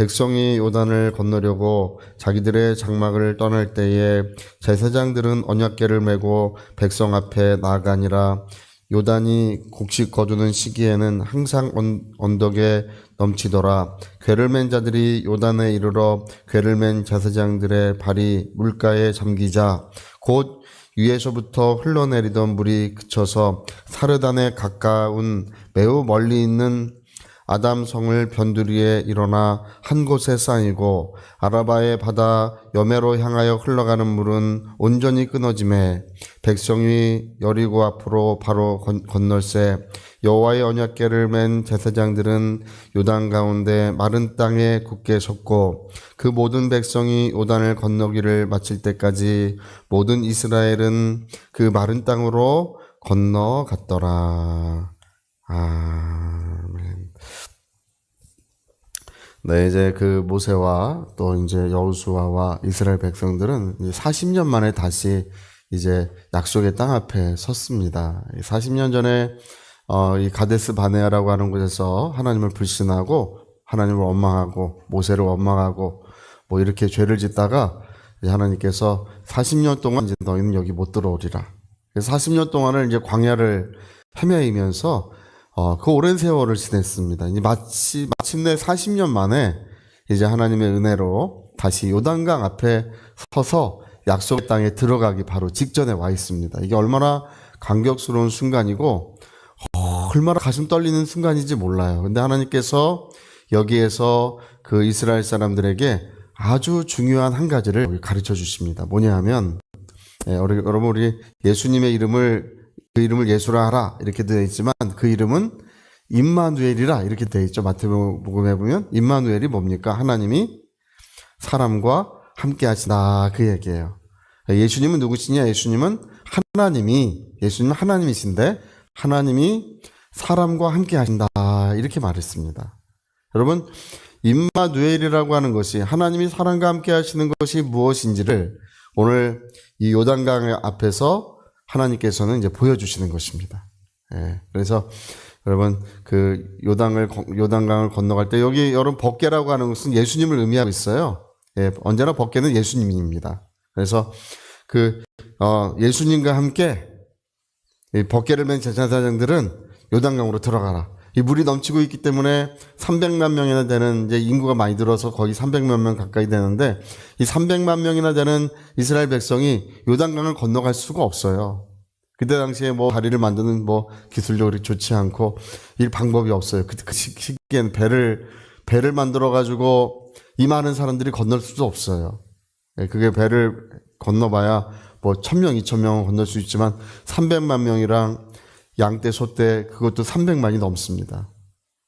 백성이 요단을 건너려고 자기들의 장막을 떠날 때에 제사장들은 언약궤를 메고 백성 앞에 나아가니라 요단이 곡식 거두는 시기에는 항상 언, 언덕에 넘치더라. 궤를 맨 자들이 요단에 이르러 궤를 맨 제사장들의 발이 물가에 잠기자 곧 위에서부터 흘러내리던 물이 그쳐서 사르단에 가까운 매우 멀리 있는 아담성을 변두리에 일어나 한 곳에 쌓이고 아라바의 바다 여매로 향하여 흘러가는 물은 온전히 끊어짐에 백성이 여리고 앞으로 바로 건, 건널새 여호와의 언약궤를 맨 제사장들은 요단 가운데 마른 땅에 굳게 섰고 그 모든 백성이 요단을 건너기를 마칠 때까지 모든 이스라엘은 그 마른 땅으로 건너갔더라. 아멘. 네, 이제 그 모세와 또 이제 여호수아와 이스라엘 백성들은 40년 만에 다시 이제 약속의 땅 앞에 섰습니다. 40년 전에 어, 이 가데스 바네아라고 하는 곳에서 하나님을 불신하고 하나님을 원망하고 모세를 원망하고 뭐 이렇게 죄를 짓다가 하나님께서 40년 동안 이제 너희는 여기 못 들어오리라. 그래서 40년 동안을 이제 광야를 헤매이면서 어, 그 오랜 세월을 지냈습니다. 이제 마치, 마침내 40년 만에 이제 하나님의 은혜로 다시 요단강 앞에 서서 약속 땅에 들어가기 바로 직전에 와 있습니다. 이게 얼마나 감격스러운 순간이고, 어, 얼마나 가슴 떨리는 순간인지 몰라요. 근데 하나님께서 여기에서 그 이스라엘 사람들에게 아주 중요한 한 가지를 가르쳐 주십니다. 뭐냐 하면, 예, 여러분, 우리 예수님의 이름을 그 이름을 예수라 하라 이렇게 되어 있지만 그 이름은 임마누엘이라 이렇게 되어 있죠. 마태복음에 보면 임마누엘이 뭡니까? 하나님이 사람과 함께 하시다 그 얘기예요. 예수님은 누구시냐? 예수님은 하나님이 예수님은 하나님이신데 하나님이 사람과 함께 하신다 이렇게 말했습니다. 여러분 임마누엘이라고 하는 것이 하나님이 사람과 함께 하시는 것이 무엇인지를 오늘 이 요단강 앞에서 하나님께서는 이제 보여주시는 것입니다. 예, 그래서 여러분 그 요단을 건- 요단강을 건너갈 때 여기 여러분 법계라고 하는 것은 예수님을 의미하고 있어요. 예, 언제나 법계는 예수님입니다. 그래서 그 어, 예수님과 함께 이 법계를 맨 제사장들은 요단강으로 들어가라. 이 물이 넘치고 있기 때문에 300만 명이나 되는 이제 인구가 많이 들어서 거의 300만 명 가까이 되는데 이 300만 명이나 되는 이스라엘 백성이 요단강을 건너갈 수가 없어요. 그때 당시에 뭐 다리를 만드는 뭐 기술력이 좋지 않고 이 방법이 없어요. 그, 그 시- 시기엔 배를 배를 만들어 가지고 이 많은 사람들이 건널 수도 없어요. 예, 그게 배를 건너봐야 뭐 천명, 이천 명은 건널 수 있지만 300만 명이랑 양떼, 소떼 그것도 300만이 넘습니다.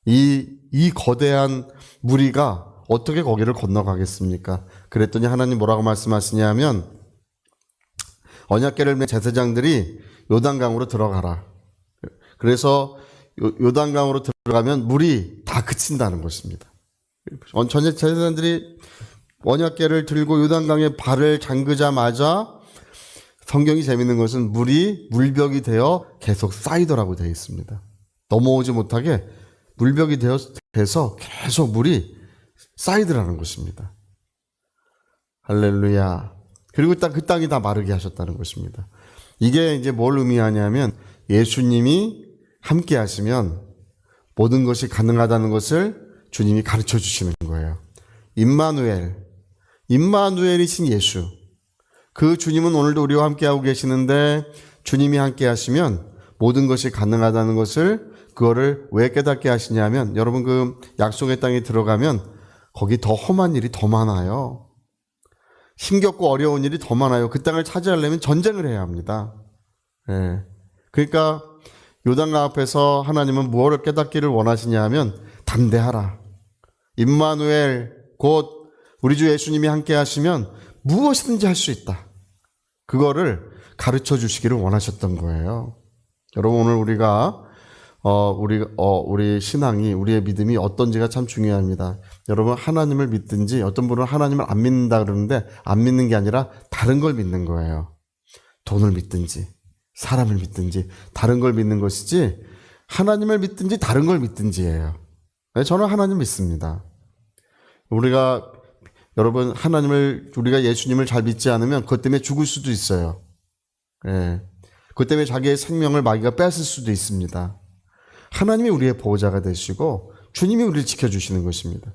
이, 이 거대한 무리가 어떻게 거기를 건너가겠습니까? 그랬더니 하나님 뭐라고 말씀하시냐면 언약궤를 맨 제사장들이 요단강으로 들어가라. 그래서 요- 요단강으로 들어가면 물이 다 그친다는 것입니다. 전체 제사장들이 언약궤를 들고 요단강에 발을 잠그자마자 성경이 재밌는 것은 물이 물벽이 되어 계속 쌓이더라고 되어 있습니다. 넘어오지 못하게 물벽이 되어 돼서 계속 물이 쌓이더라는 것입니다. 할렐루야. 그리고 딱 그 땅이 다 마르게 하셨다는 것입니다. 이게 이제 뭘 의미하냐면 예수님이 함께 하시면 모든 것이 가능하다는 것을 주님이 가르쳐 주시는 거예요. 임마누엘. 임마누엘이신 예수. 그 주님은 오늘도 우리와 함께하고 계시는데 주님이 함께 하시면 모든 것이 가능하다는 것을 그거를 왜 깨닫게 하시냐면 여러분 그 약속의 땅에 들어가면 거기 더 험한 일이 더 많아요. 힘겹고 어려운 일이 더 많아요. 그 땅을 차지하려면 전쟁을 해야 합니다. 예. 그러니까 요단강 앞에서 하나님은 무엇을 깨닫기를 원하시냐 하면 담대하라. 임마누엘 곧 우리 주 예수님이 함께 하시면 무엇이든지 할 수 있다. 그거를 가르쳐 주시기를 원하셨던 거예요. 여러분 오늘 우리가 어 우리 어 우리 신앙이 우리의 믿음이 어떤지가 참 중요합니다. 여러분 하나님을 믿든지 어떤 분은 하나님을 안 믿는다 그러는데 안 믿는 게 아니라 다른 걸 믿는 거예요. 돈을 믿든지 사람을 믿든지 다른 걸 믿는 것이지 하나님을 믿든지 다른 걸 믿든지예요. 네, 저는 하나님 믿습니다. 우리가 여러분 하나님을 우리가 예수님을 잘 믿지 않으면 그것 때문에 죽을 수도 있어요. 예. 그것 때문에 자기의 생명을 마귀가 뺏을 수도 있습니다. 하나님이 우리의 보호자가 되시고 주님이 우리를 지켜 주시는 것입니다.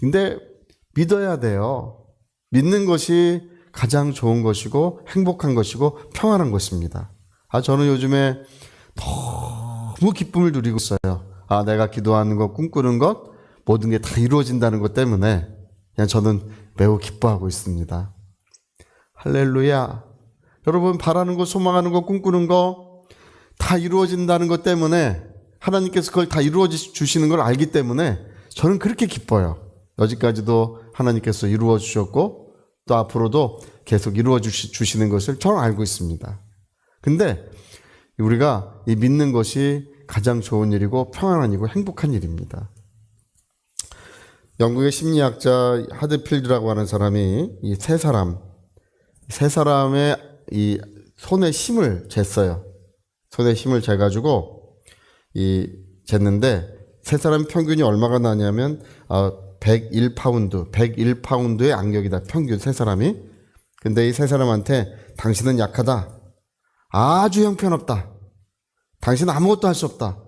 근데 믿어야 돼요. 믿는 것이 가장 좋은 것이고 행복한 것이고 평안한 것입니다. 아 저는 요즘에 너무 기쁨을 누리고 있어요. 아 내가 기도하는 것, 꿈꾸는 것 모든 게 다 이루어진다는 것 때문에 그냥 저는 매우 기뻐하고 있습니다. 할렐루야. 여러분 바라는 것, 소망하는 것, 꿈꾸는 것다 이루어진다는 것 때문에 하나님께서 그걸 다 이루어 주시는 걸 알기 때문에 저는 그렇게 기뻐요. 여지까지도 하나님께서 이루어 주셨고 또 앞으로도 계속 이루어 주시, 주시는 것을 저는 알고 있습니다. 근데 우리가 이 믿는 것이 가장 좋은 일이고 평안한 일이고 행복한 일입니다. 영국의 심리학자 하드필드라고 하는 사람이 이 세 사람, 세 사람의 이 손의 힘을 쟀어요. 손의 힘을 재가지고 이 쟀는데 세 사람 평균이 얼마가 나냐면 어, 101파운드, 101파운드의 악력이다. 평균 세 사람이. 근데 이 세 사람한테 당신은 약하다. 아주 형편없다. 당신은 아무것도 할 수 없다.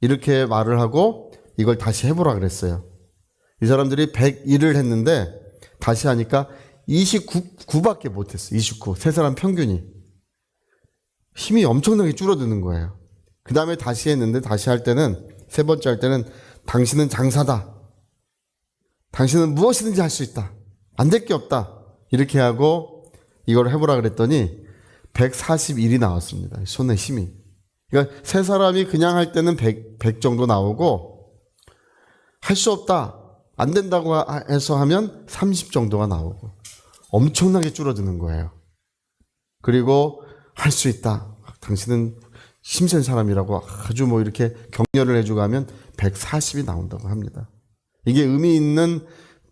이렇게 말을 하고 이걸 다시 해보라 그랬어요. 이 사람들이 101을 했는데 다시 하니까 29밖에 못했어. 29. 세 사람 평균이. 힘이 엄청나게 줄어드는 거예요. 그 다음에 다시 했는데 다시 할 때는 세 번째 할 때는 당신은 장사다. 당신은 무엇이든지 할 수 있다. 안 될 게 없다. 이렇게 하고 이걸 해보라 그랬더니 141이 나왔습니다. 손의 힘이. 그러니까 세 사람이 그냥 할 때는 100, 100 정도 나오고 할 수 없다. 안 된다고 해서 하면 30 정도가 나오고 엄청나게 줄어드는 거예요. 그리고 할 수 있다. 당신은 힘센 사람이라고 아주 뭐 이렇게 격려를 해주고 하면 140이 나온다고 합니다. 이게 의미 있는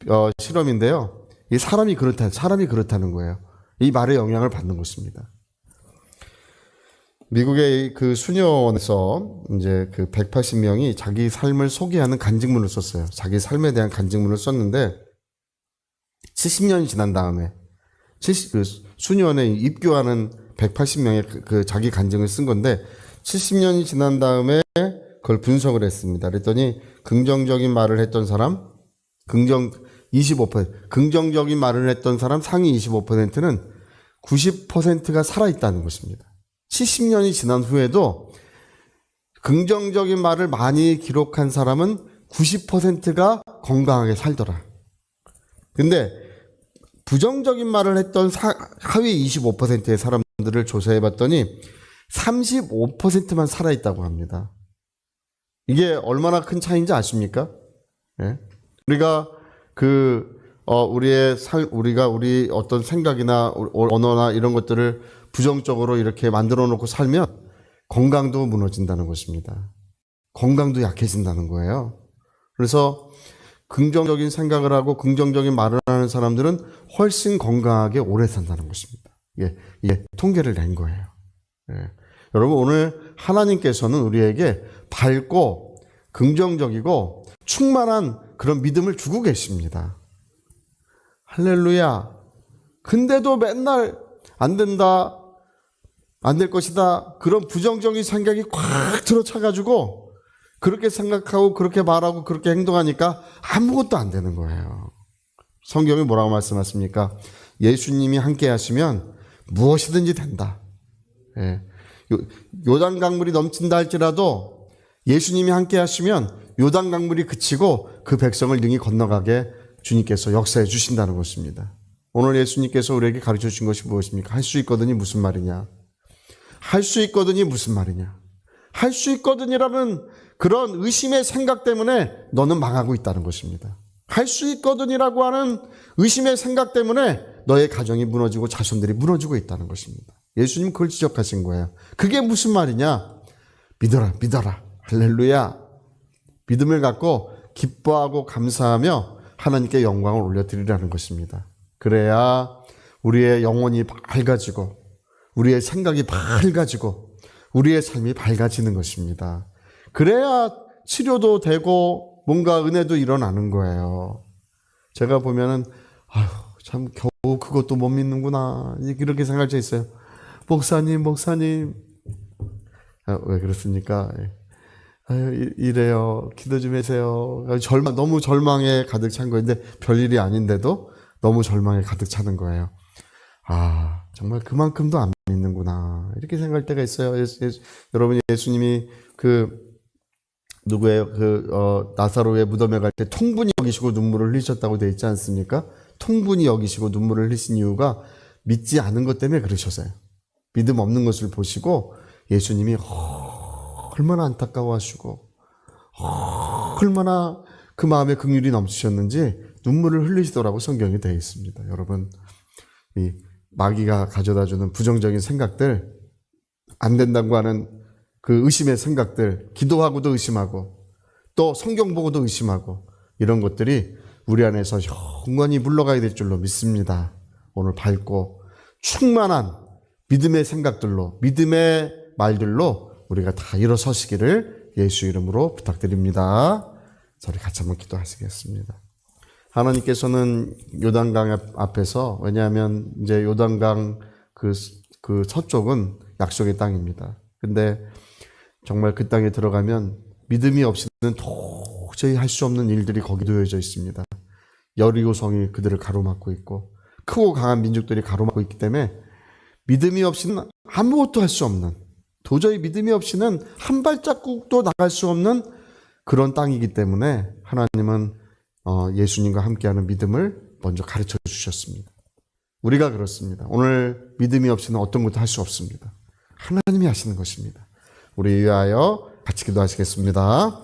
어, 실험인데요. 이 사람이 그렇다, 사람이 그렇다는 거예요. 이 말의 영향을 받는 것입니다. 미국의 그 수녀원에서 이제 그 180명이 자기 삶을 소개하는 간증문을 썼어요. 자기 삶에 대한 간증문을 썼는데 70년이 지난 다음에 70, 그 수녀원에 입교하는 180명의 그, 그 자기 간증을 쓴 건데 70년이 지난 다음에 그걸 분석을 했습니다. 그랬더니 긍정적인 말을 했던 사람, 긍정 25%, 긍정적인 말을 했던 사람 상위 25%는 90%가 살아 있다는 것입니다. 70년이 지난 후에도 긍정적인 말을 많이 기록한 사람은 90%가 건강하게 살더라. 근데 부정적인 말을 했던 사, 하위 25%의 사람들을 조사해 봤더니 35%만 살아있다고 합니다. 이게 얼마나 큰 차이인지 아십니까? 예? 우리가 그, 어, 우리의 살, 우리가 우리 어떤 생각이나 언어나 이런 것들을 부정적으로 이렇게 만들어 놓고 살면 건강도 무너진다는 것입니다. 건강도 약해진다는 거예요. 그래서 긍정적인 생각을 하고 긍정적인 말을 하는 사람들은 훨씬 건강하게 오래 산다는 것입니다. 이게, 이게 통계를 낸 거예요. 예. 여러분, 오늘 하나님께서는 우리에게 밝고 긍정적이고 충만한 그런 믿음을 주고 계십니다. 할렐루야. 근데도 맨날 안 된다, 안 될 것이다, 그런 부정적인 생각이 꽉 들어차가지고 그렇게 생각하고 그렇게 말하고 그렇게 행동하니까 아무것도 안 되는 거예요. 성경이 뭐라고 말씀하십니까? 예수님이 함께 하시면 무엇이든지 된다. 예. 요단 강물이 넘친다 할지라도 예수님이 함께 하시면 요단 강물이 그치고 그 백성을 능히 건너가게 주님께서 역사해 주신다는 것입니다. 오늘 예수님께서 우리에게 가르쳐 주신 것이 무엇입니까? 할 수 있거든이 무슨 말이냐? 할 수 있거든이 무슨 말이냐? 할 수 있거든이라는 그런 의심의 생각 때문에 너는 망하고 있다는 것입니다. 할 수 있거든이라고 하는 의심의 생각 때문에 너의 가정이 무너지고 자손들이 무너지고 있다는 것입니다. 예수님 그걸 지적하신 거예요. 그게 무슨 말이냐? 믿어라, 믿어라. 할렐루야. 믿음을 갖고 기뻐하고 감사하며 하나님께 영광을 올려드리라는 것입니다. 그래야 우리의 영혼이 밝아지고, 우리의 생각이 밝아지고, 우리의 삶이 밝아지는 것입니다. 그래야 치료도 되고, 뭔가 은혜도 일어나는 거예요. 제가 보면은 아휴 참 겨우 그것도 못 믿는구나 이렇게 생각할 때 있어요. 목사님 목사님 아, 왜 그렇습니까? 예. 아유 이- 이래요 기도 좀 해세요. 절망 너무 절망에 가득 찬 거인데 별일이 아닌데도 너무 절망에 가득 차는 거예요. 아 정말 그만큼도 안 믿는구나 이렇게 생각할 때가 있어요. 예수, 예수- 여러분 예수님이 그 누구예요? 그 어, 나사로의 무덤에 갈 때 통분이 여기시고 눈물을 흘리셨다고 돼 있지 않습니까? 통분이 여기시고 눈물을 흘리신 이유가 믿지 않은 것 때문에 그러셨어요. 믿음 없는 것을 보시고 예수님이 얼마나 안타까워하시고 얼마나 그 마음에 긍휼이 넘치셨는지 눈물을 흘리시더라고 성경에 되어 있습니다. 여러분 이 마귀가 가져다주는 부정적인 생각들 안 된다고 하는 그 의심의 생각들 기도하고도 의심하고 또 성경 보고도 의심하고 이런 것들이 우리 안에서 영원히 물러가야 될 줄로 믿습니다. 오늘 밝고 충만한 믿음의 생각들로 믿음의 말들로 우리가 다 일어서시기를 예수 이름으로 부탁드립니다. 저리 같이 한번 기도하시겠습니다. 하나님께서는 요단강 앞- 앞에서 왜냐하면 이제 요단강 그, 그 서쪽은 약속의 땅입니다. 근데 정말 그 땅에 들어가면 믿음이 없이는 도저히 할 수 없는 일들이 거기 놓여져 있습니다. 여리고성이 그들을 가로막고 있고 크고 강한 민족들이 가로막고 있기 때문에 믿음이 없이는 아무것도 할 수 없는 도저히 믿음이 없이는 한 발자국도 나갈 수 없는 그런 땅이기 때문에 하나님은 어, 예수님과 함께하는 믿음을 먼저 가르쳐 주셨습니다. 우리가 그렇습니다. 오늘 믿음이 없이는 어떤 것도 할 수 없습니다. 하나님이 하시는 것입니다. 우리 위하여 같이 기도하시겠습니다.